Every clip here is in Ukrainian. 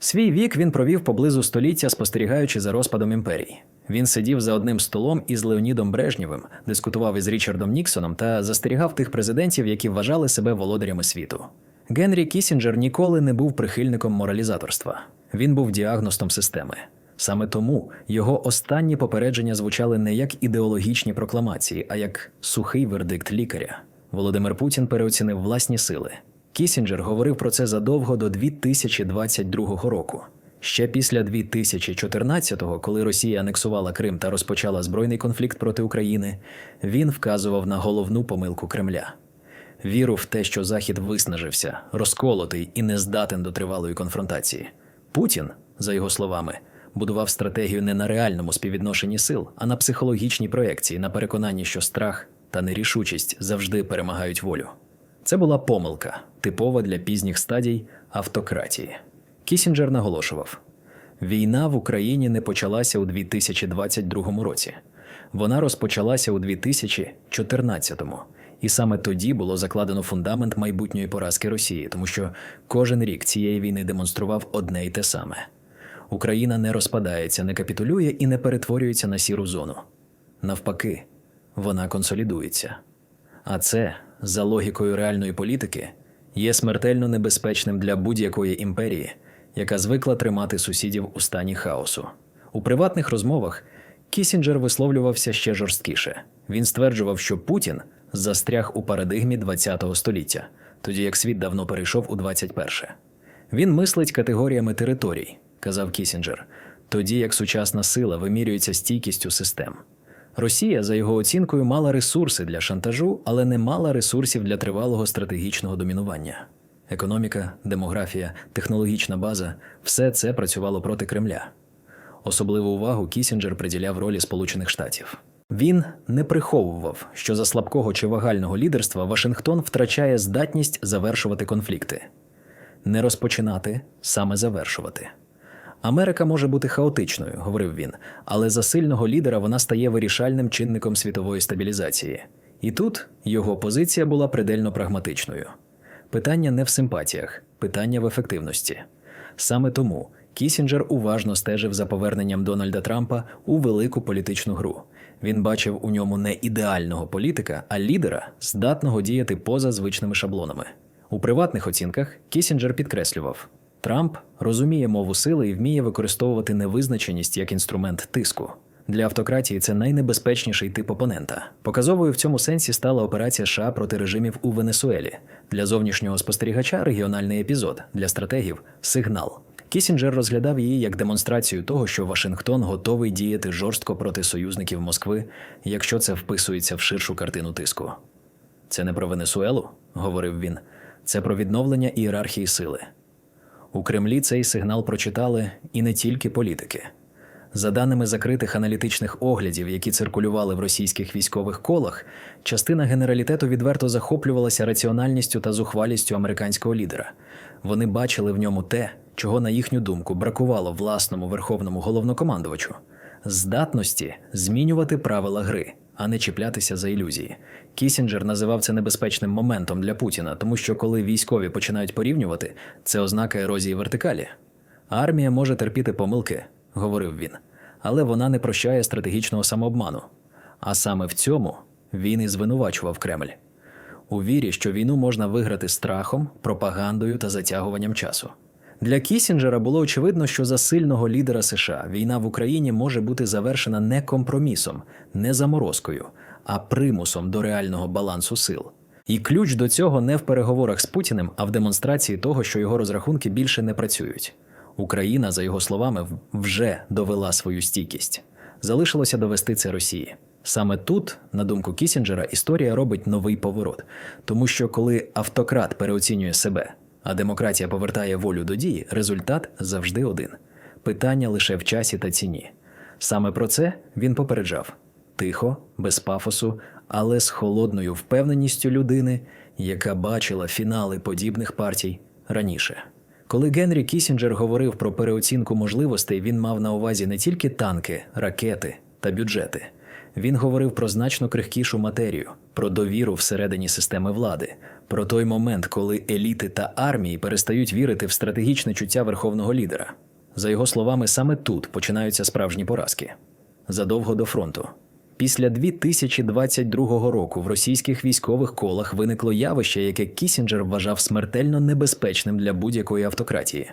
Свій вік він провів поблизу століття, спостерігаючи за розпадом імперії. Він сидів за одним столом із Леонідом Брежнєвим, дискутував із Річардом Ніксоном та застерігав тих президентів, які вважали себе володарями світу. Генрі Кісінджер ніколи не був прихильником моралізаторства. Він був діагностом системи. Саме тому його останні попередження звучали не як ідеологічні прокламації, а як сухий вердикт лікаря. Володимир Путін переоцінив власні сили. Кісінджер говорив про це задовго до 2022 року. Ще після 2014-го, коли Росія анексувала Крим та розпочала збройний конфлікт проти України, він вказував на головну помилку Кремля. Віру в те, що Захід виснажився, розколотий і не здатен до тривалої конфронтації. Путін, за його словами, будував стратегію не на реальному співвідношенні сил, а на психологічній проекції, на переконанні, що страх та нерішучість завжди перемагають волю. Це була помилка, типова для пізніх стадій автократії. Кісінджер наголошував: війна в Україні не почалася у 2022 році. Вона розпочалася у 2014-му. І саме тоді було закладено фундамент майбутньої поразки Росії, тому що кожен рік цієї війни демонстрував одне й те саме: Україна не розпадається, не капітулює і не перетворюється на сіру зону. Навпаки, вона консолідується. А це, за логікою реальної політики, є смертельно небезпечним для будь-якої імперії, яка звикла тримати сусідів у стані хаосу. У приватних розмовах Кісінджер висловлювався ще жорсткіше. Він стверджував, що Путін застряг у парадигмі ХХ століття, тоді як світ давно перейшов у 21. Він мислить категоріями територій, казав Кісінджер, тоді як сучасна сила вимірюється стійкістю систем. Росія, за його оцінкою, мала ресурси для шантажу, але не мала ресурсів для тривалого стратегічного домінування. Економіка, демографія, технологічна база все це працювало проти Кремля. Особливу увагу Кісінджер приділяв ролі Сполучених Штатів. Він не приховував, що за слабкого чи вагального лідерства Вашингтон втрачає здатність завершувати конфлікти, не розпочинати, саме завершувати. Америка може бути хаотичною, говорив він, але за сильного лідера вона стає вирішальним чинником світової стабілізації. І тут його позиція була предельно прагматичною. Питання не в симпатіях, питання в ефективності. Саме тому Кісінджер уважно стежив за поверненням Дональда Трампа у велику політичну гру. Він бачив у ньому не ідеального політика, а лідера, здатного діяти поза звичними шаблонами. У приватних оцінках Кісінджер підкреслював: Трамп розуміє мову сили і вміє використовувати невизначеність як інструмент тиску. Для автократії це найнебезпечніший тип опонента. Показовою в цьому сенсі стала операція США проти режимів у Венесуелі. Для зовнішнього спостерігача регіональний епізод, для стратегів сигнал. Кісінджер розглядав її як демонстрацію того, що Вашингтон готовий діяти жорстко проти союзників Москви, якщо це вписується в ширшу картину тиску. Це не про Венесуелу, говорив він, це про відновлення ієрархії сили. У Кремлі цей сигнал прочитали і не тільки політики. За даними закритих аналітичних оглядів, які циркулювали в російських військових колах, частина генералітету відверто захоплювалася раціональністю та зухвалістю американського лідера. Вони бачили в ньому те, чого, на їхню думку, бракувало власному верховному головнокомандувачу здатності змінювати правила гри, а не чіплятися за ілюзії. Кісінджер називав це небезпечним моментом для Путіна, тому що коли військові починають порівнювати, це ознака ерозії вертикалі. Армія може терпіти помилки, говорив він, але вона не прощає стратегічного самообману. А саме в цьому він і звинувачував Кремль у вірі, що війну можна виграти страхом, пропагандою та затягуванням часу. Для Кісінджера було очевидно, що за сильного лідера США війна в Україні може бути завершена не компромісом, не заморозкою, а примусом до реального балансу сил. І ключ до цього не в переговорах з Путіним, а в демонстрації того, що його розрахунки більше не працюють. Україна, за його словами, вже довела свою стійкість. Залишилося довести це Росії. Саме тут, на думку Кісінджера, історія робить новий поворот, тому що коли автократ переоцінює себе, а демократія повертає волю до дії, результат завжди один питання лише в часі та ціні. Саме про це він попереджав тихо, без пафосу, але з холодною впевненістю людини, яка бачила фінали подібних партій раніше. Коли Генрі Кісінджер говорив про переоцінку можливостей, він мав на увазі не тільки танки, ракети та бюджети. Він говорив про значно крихкішу матерію, про довіру всередині системи влади, Про той момент, коли еліти та армії перестають вірити в стратегічне чуття верховного лідера. За його словами, саме тут починаються справжні поразки. Задовго до фронту. Після 2022 року в російських військових колах виникло явище, яке Кісінджер вважав смертельно небезпечним для будь-якої автократії.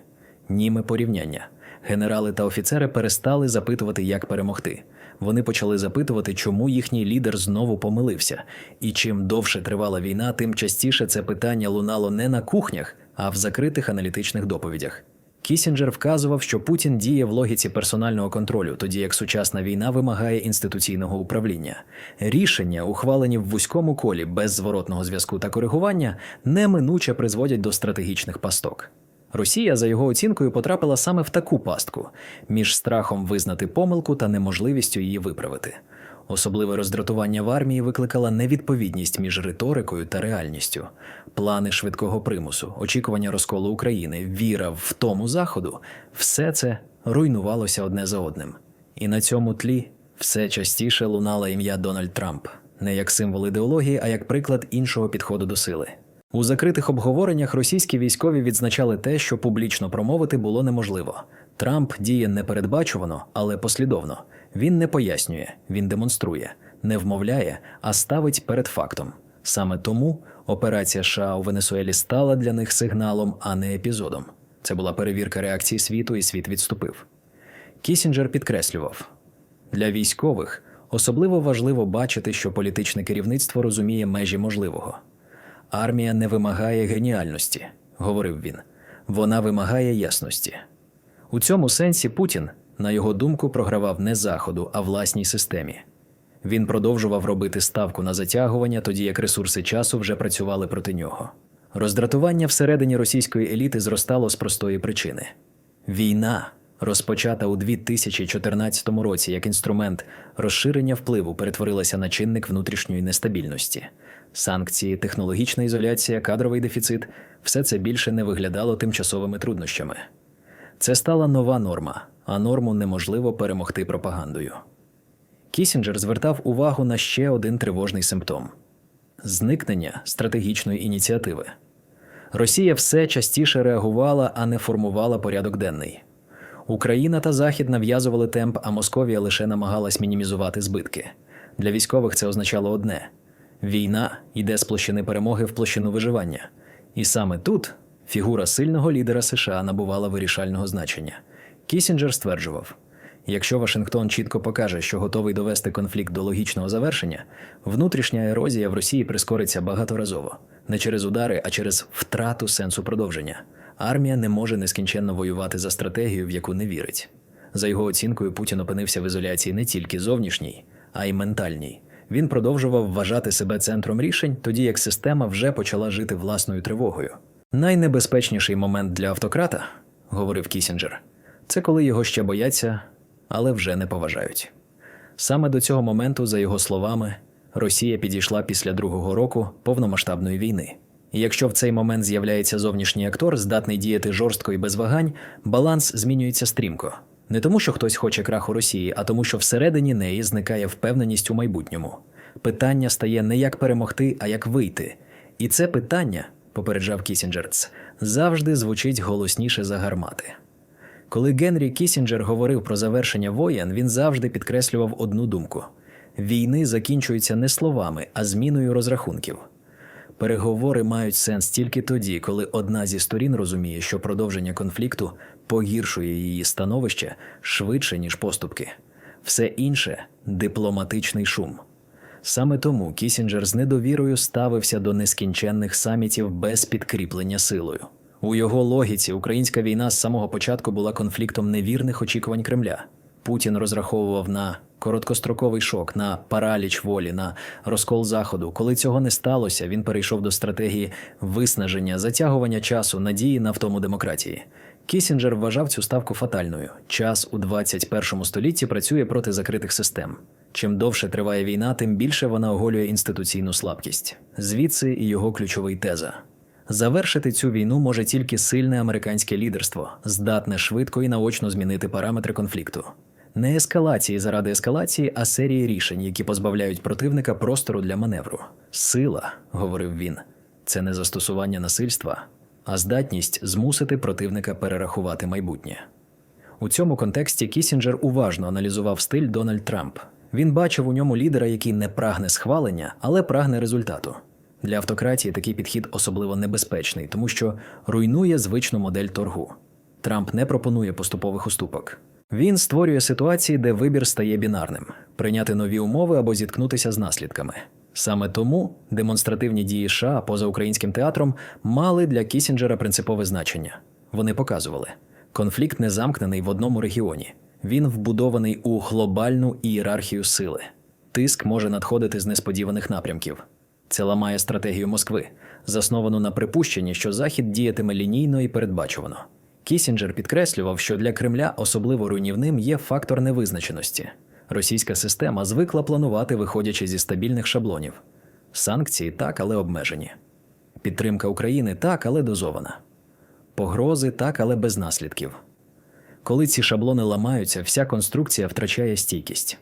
Німе порівняння. Генерали та офіцери перестали запитувати, як перемогти. Вони почали запитувати, чому їхній лідер знову помилився. І чим довше тривала війна, тим частіше це питання лунало не на кухнях, а в закритих аналітичних доповідях. Кісінджер вказував, що Путін діє в логіці персонального контролю, тоді як сучасна війна вимагає інституційного управління. Рішення, ухвалені в вузькому колі без зворотного зв'язку та коригування, неминуче призводять до стратегічних пасток. Росія, за його оцінкою, потрапила саме в таку пастку між страхом визнати помилку та неможливістю її виправити. Особливе роздратування в армії викликала невідповідність між риторикою та реальністю, плани швидкого примусу, очікування розколу України, віра в тому заходу все це руйнувалося одне за одним. І на цьому тлі все частіше лунало ім'я Дональд Трамп не як символ ідеології, а як приклад іншого підходу до сили. У закритих обговореннях російські військові відзначали те, що публічно промовити було неможливо. Трамп діє непередбачувано, але послідовно. Він не пояснює, він демонструє, не вмовляє, а ставить перед фактом. Саме тому операція США у Венесуелі стала для них сигналом, а не епізодом. Це була перевірка реакції світу, і світ відступив. Кісінджер підкреслював для військових особливо важливо бачити, що політичне керівництво розуміє межі можливого. Армія не вимагає геніальності, говорив він. Вона вимагає ясності. У цьому сенсі Путін, на його думку, програвав не заходу, а власній системі. Він продовжував робити ставку на затягування, тоді як ресурси часу вже працювали проти нього. Роздратування всередині російської еліти зростало з простої причини: війна, розпочата у 2014 році як інструмент розширення впливу, перетворилася на чинник внутрішньої нестабільності. Санкції, технологічна ізоляція, кадровий дефіцит все це більше не виглядало тимчасовими труднощами. Це стала нова норма, а норму неможливо перемогти пропагандою. Кісінджер звертав увагу на ще один тривожний симптом зникнення стратегічної ініціативи. Росія все частіше реагувала, а не формувала порядок денний. Україна та Захід нав'язували темп, а Московія лише намагалась мінімізувати збитки. Для військових це означало одне: війна йде з площини перемоги в площину виживання. І саме тут фігура сильного лідера США набувала вирішального значення. Кісінджер стверджував: якщо Вашингтон чітко покаже, що готовий довести конфлікт до логічного завершення, внутрішня ерозія в Росії прискориться багаторазово не через удари, а через втрату сенсу продовження. Армія не може нескінченно воювати за стратегію, в яку не вірить. За його оцінкою, Путін опинився в ізоляції не тільки зовнішній, а й ментальній. Він продовжував вважати себе центром рішень, тоді як система вже почала жити власною тривогою. Найнебезпечніший момент для автократа, говорив Кісінджер, це коли його ще бояться, але вже не поважають. Саме до цього моменту, за його словами, Росія підійшла після другого року повномасштабної війни. І якщо в цей момент з'являється зовнішній актор, здатний діяти жорстко і без вагань, баланс змінюється стрімко. Не тому, що хтось хоче краху Росії, а тому, що всередині неї зникає впевненість у майбутньому. Питання стає не як перемогти, а як вийти. І це питання, попереджав Кісінджерц, завжди звучить голосніше за гармати. Коли Генрі Кісінджер говорив про завершення воєн, він завжди підкреслював одну думку: війни закінчуються не словами, а зміною розрахунків. Переговори мають сенс тільки тоді, коли одна зі сторін розуміє, що продовження конфлікту погіршує її становище швидше, ніж поступки. Все інше дипломатичний шум. Саме тому Кісінджер з недовірою ставився до нескінченних самітів без підкріплення силою. У його логіці українська війна з самого початку була конфліктом невірних очікувань Кремля. Путін розраховував на короткостроковий шок, на параліч волі, на розкол заходу. Коли цього не сталося, він перейшов до стратегії виснаження, затягування часу, надії на втому демократії. Кісінджер вважав цю ставку фатальною. Час у 21 столітті працює проти закритих систем. Чим довше триває війна, тим більше вона оголює інституційну слабкість. Звідси і його ключовий теза. Завершити цю війну може тільки сильне американське лідерство, здатне швидко і наочно змінити параметри конфлікту. Не ескалації заради ескалації, а серії рішень, які позбавляють противника простору для маневру. Сила, говорив він, це не застосування насильства, а здатність змусити противника перерахувати майбутнє. У цьому контексті Кісінджер уважно аналізував стиль Дональд Трамп. Він бачив у ньому лідера, який не прагне схвалення, але прагне результату. Для автократії такий підхід особливо небезпечний, тому що руйнує звичну модель торгу. Трамп не пропонує поступових уступок. Він створює ситуації, де вибір стає бінарним прийняти нові умови або зіткнутися з наслідками. Саме тому демонстративні дії США поза українським театром мали для Кісінджера принципове значення. Вони показували, конфлікт не замкнений в одному регіоні. Він вбудований у глобальну ієрархію сили. Тиск може надходити з несподіваних напрямків. Це ламає стратегію Москви, засновану на припущенні, що Захід діятиме лінійно і передбачувано. Кісінджер підкреслював, що для Кремля особливо руйнівним є фактор невизначеності. Російська система звикла планувати, виходячи зі стабільних шаблонів. Санкції так, але обмежені. Підтримка України так, але дозована. Погрози так, але без наслідків. Коли ці шаблони ламаються, вся конструкція втрачає стійкість.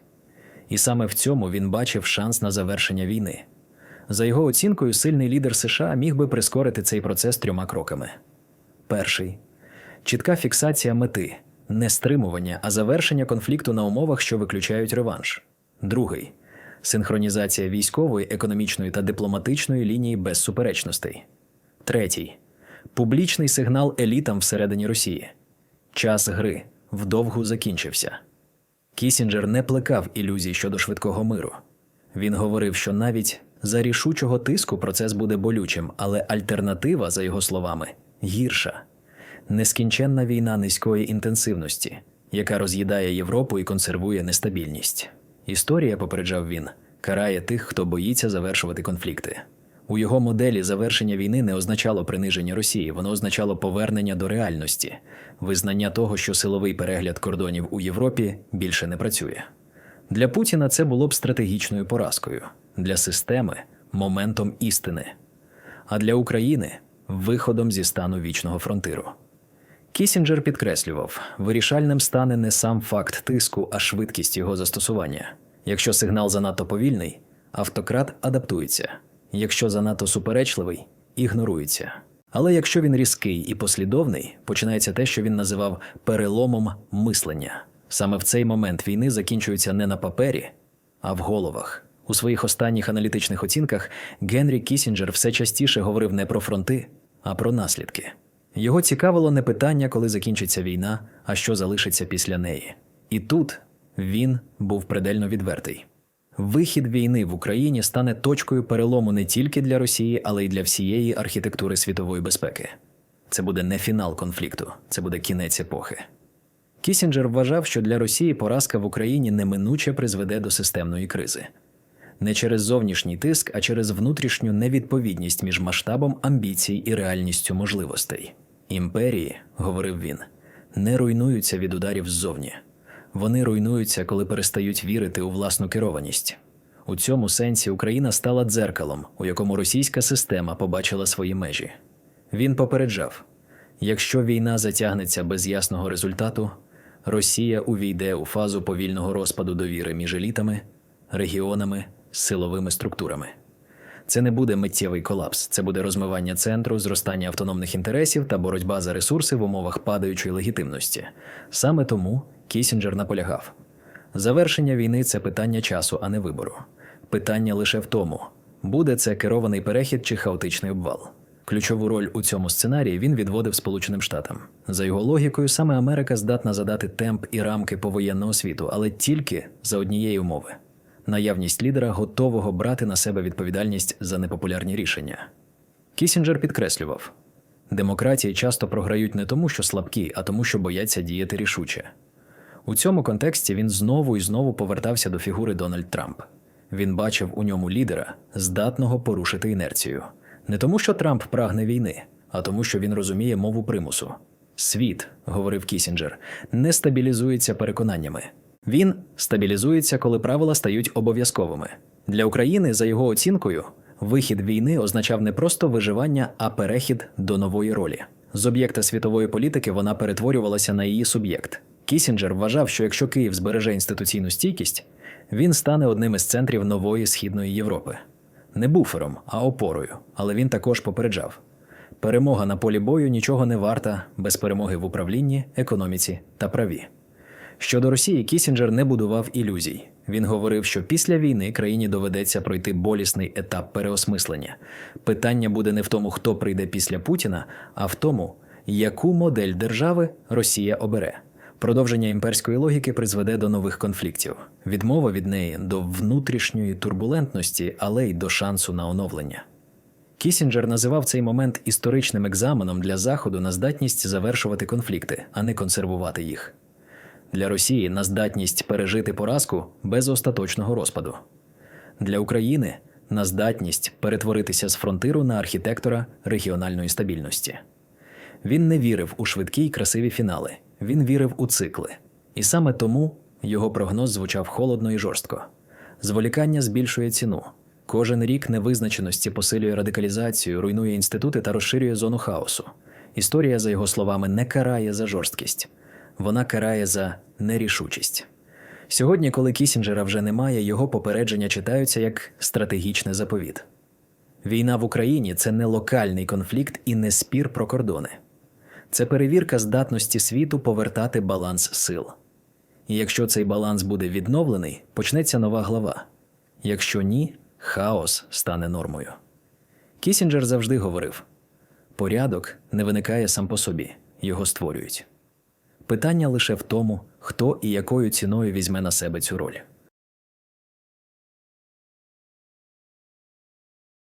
І саме в цьому він бачив шанс на завершення війни. За його оцінкою, сильний лідер США міг би прискорити цей процес трьома кроками: перший чітка фіксація мети, не стримування, а завершення конфлікту на умовах, що виключають реванш. Другий синхронізація військової, економічної та дипломатичної лінії без суперечностей. Третій публічний сигнал елітам всередині Росії. Час гри вдовгу закінчився. Кісінджер не плекав ілюзій щодо швидкого миру. Він говорив, що навіть за рішучого тиску процес буде болючим, але альтернатива, за його словами, гірша нескінченна війна низької інтенсивності, яка роз'їдає Європу і консервує нестабільність. Історія, попереджав він, карає тих, хто боїться завершувати конфлікти. У його моделі завершення війни не означало приниження Росії, воно означало повернення до реальності, визнання того, що силовий перегляд кордонів у Європі більше не працює. Для Путіна це було б стратегічною поразкою, для системи моментом істини, а для України виходом зі стану вічного фронтиру. Кісінджер підкреслював, вирішальним стане не сам факт тиску, а швидкість його застосування. Якщо сигнал занадто повільний, автократ адаптується, якщо занадто суперечливий, ігнорується. Але якщо він різкий і послідовний, починається те, що він називав переломом мислення. Саме в цей момент війни закінчуються не на папері, а в головах. У своїх останніх аналітичних оцінках Генрі Кісінджер все частіше говорив не про фронти, а про наслідки. Його цікавило не питання, коли закінчиться війна, а що залишиться після неї. І тут він був предельно відвертий. Вихід війни в Україні стане точкою перелому не тільки для Росії, але й для всієї архітектури світової безпеки. Це буде не фінал конфлікту, це буде кінець епохи. Кісінджер вважав, що для Росії поразка в Україні неминуче призведе до системної кризи. Не через зовнішній тиск, а через внутрішню невідповідність між масштабом амбіцій і реальністю можливостей. Імперії, говорив він, не руйнуються від ударів ззовні. Вони руйнуються, коли перестають вірити у власну керованість. У цьому сенсі Україна стала дзеркалом, у якому російська система побачила свої межі. Він попереджав: якщо війна затягнеться без ясного результату, Росія увійде у фазу повільного розпаду довіри між елітами, регіонами, силовими структурами. Це не буде миттєвий колапс, це буде розмивання центру, зростання автономних інтересів та боротьба за ресурси в умовах падаючої легітимності. Саме тому Кісінджер наполягав: завершення війни це питання часу, а не вибору. Питання лише в тому, буде це керований перехід чи хаотичний обвал. Ключову роль у цьому сценарії він відводив Сполученим Штатам. За його логікою, саме Америка здатна задати темп і рамки повоєнного світу, але тільки за однієї умови наявність лідера, готового брати на себе відповідальність за непопулярні рішення. Кісінджер підкреслював: демократії часто програють не тому, що слабкі, а тому, що бояться діяти рішуче. У цьому контексті він знову і знову повертався до фігури Дональд Трамп. Він бачив у ньому лідера, здатного порушити інерцію. Не тому, що Трамп прагне війни, а тому, що він розуміє мову примусу. Світ, говорив Кісінджер, не стабілізується переконаннями. Він стабілізується, коли правила стають обов'язковими. Для України, за його оцінкою, вихід війни означав не просто виживання, а перехід до нової ролі. З об'єкта світової політики вона перетворювалася на її суб'єкт. Кісінджер вважав, що якщо Київ збереже інституційну стійкість, він стане одним із центрів нової східної Європи. не буфером, а опорою, але він також попереджав: перемога на полі бою нічого не варта без перемоги в управлінні, економіці та праві. Щодо Росії, Кісінджер не будував ілюзій. Він говорив, що після війни країні доведеться пройти болісний етап переосмислення. Питання буде не в тому, хто прийде після Путіна, а в тому, яку модель держави Росія обере. Продовження імперської логіки призведе до нових конфліктів, відмова від неї до внутрішньої турбулентності, але й до шансу на оновлення. Кісінджер називав цей момент історичним екзаменом для Заходу на здатність завершувати конфлікти, а не консервувати їх. Для Росії на здатність пережити поразку без остаточного розпаду. Для України на здатність перетворитися з фронтиру на архітектора регіональної стабільності. Він не вірив у швидкі й красиві фінали, він вірив у цикли. І саме тому його прогноз звучав холодно і жорстко. Зволікання збільшує ціну. Кожен рік невизначеності посилює радикалізацію, руйнує інститути та розширює зону хаосу. Історія, за його словами, не карає за жорсткість, вона карає за нерішучість. Сьогодні, коли Кісінджера вже немає, його попередження читаються як стратегічний заповіт. Війна в Україні це не локальний конфлікт і не спір про кордони. Це перевірка здатності світу повертати баланс сил. І якщо цей баланс буде відновлений, почнеться нова глава. Якщо ні, хаос стане нормою. Кісінджер завжди говорив: порядок не виникає сам по собі, його створюють. Питання лише в тому, хто і якою ціною візьме на себе цю роль.